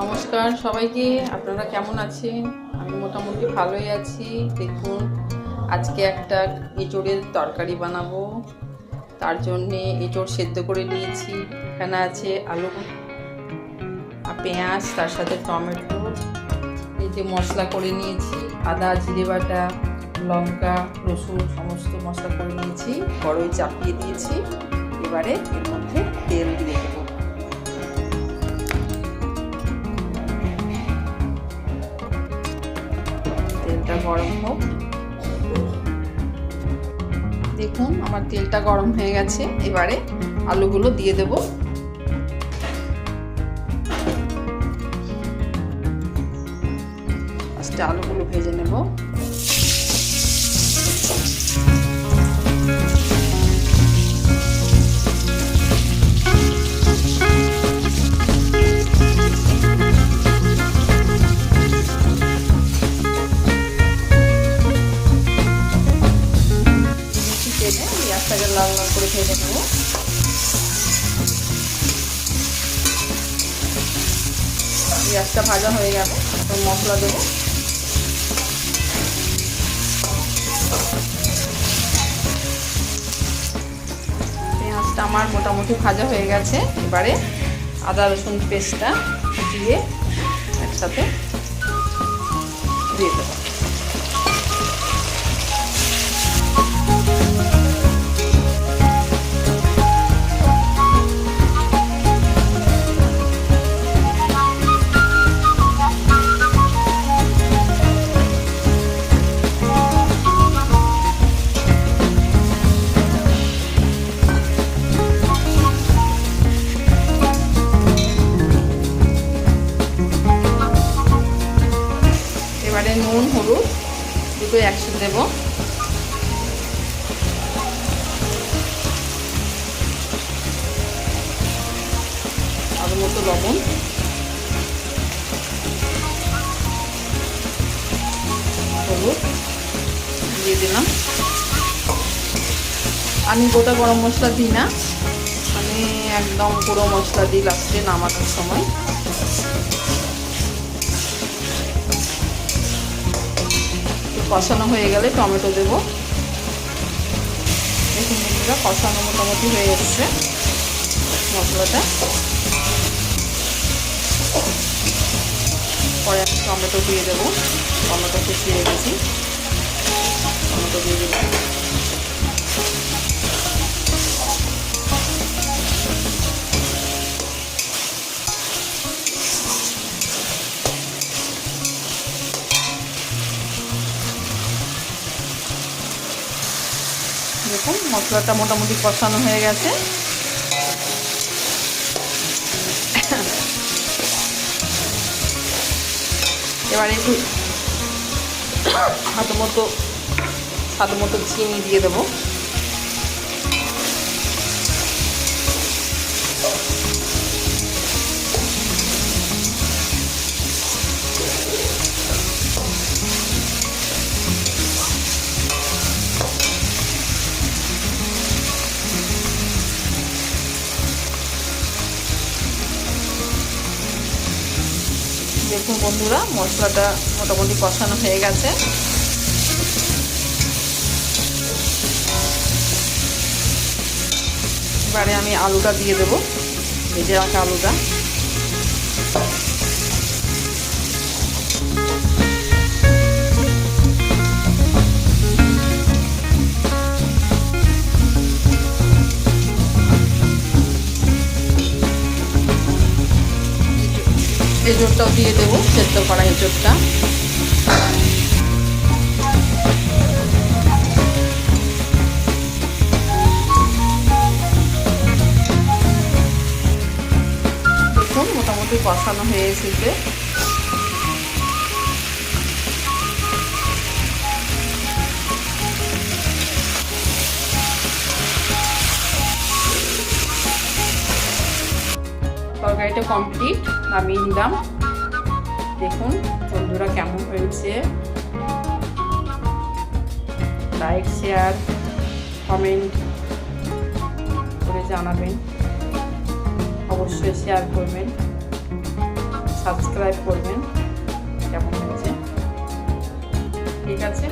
নমস্কার সবাইকে, আপনারা কেমন আছেন? আমি মোটামুটি ভালোই আছি। দেখুন, আজকে একটা এঁচড়ের তরকারি বানাবো। তার জন্যে এঁচড় সেদ্ধ করে নিয়েছি। এখানে আছে আলু পেঁয়াজ, তার সাথে টমেটো। এই যে মশলা করে নিয়েছি, আদা, জিরে বাটা, লঙ্কা, রসুন, সমস্ত মশলা করে নিয়েছি। বড়ই চাপিয়ে দিয়েছি। এবারে এর মধ্যে তেল দিয়ে দেবো। গরম হোক। দেখুন, আমার তেলটা গরম হয়ে গেছে। এবারে আলুগুলো দিয়ে দেব। আস্তে আলুগুলো ভেজে নেব। পেঁয়াজটাকে লাল লাল করে ভেজে নেব। পেঁয়াজটা ভাজা হয়ে গেল এখন মশলা দেবো। পেঁয়াজটা আমার মোটামুটি ভাজা হয়ে গেছে। এবারে আদা রসুন পেস্টটা দিয়ে একসাথে দিয়ে দেবো। দুটো একসাথে দেবো। আর মতো লবণ। দিয়ে দিলাম। আমি গোটা গরম মশলা দিই না। আমি একদম পুরো মশলা দিই লাস্টে নামানোর সময়। কষানো হয়ে গেলে টমেটো দেব। দেখুন বন্ধুরা, কষানো মোটামুটি হয়ে এসছে মশলাটা। পরে আমি টমেটো দিয়ে দেবো। টমেটো কুচিয়ে গেছি। টমেটো দিয়ে দিলাম দেখুন, মশলাটা মোটামুটি কষানো হয়ে গেছে। এবারে একটু হাত মতো, স্বাদ মতো চিনি দিয়ে দেবো। দেখুন বন্ধুরা, মশলাটা মোটামুটি কষানো হয়ে গেছে। এবারে আমি আলুটা দিয়ে দেবো, ভেজে রাখা আলুটা। এঁচড়টাও দিয়ে দেবো সেদ্ধ করা এজোরটা দেখুন মোটামুটি বসানো হয়ে এসেছে। তরকারিটা কমপ্লিট নামিয়ে নিলাম। দেখুন বন্ধুরা কেমন হয়েছে। লাইক শেয়ার কমেন্ট করে জানাবেন। অবশ্যই শেয়ার করবেন। সাবস্ক্রাইব করবেন। কেমন হয়েছে? ঠিক আছে?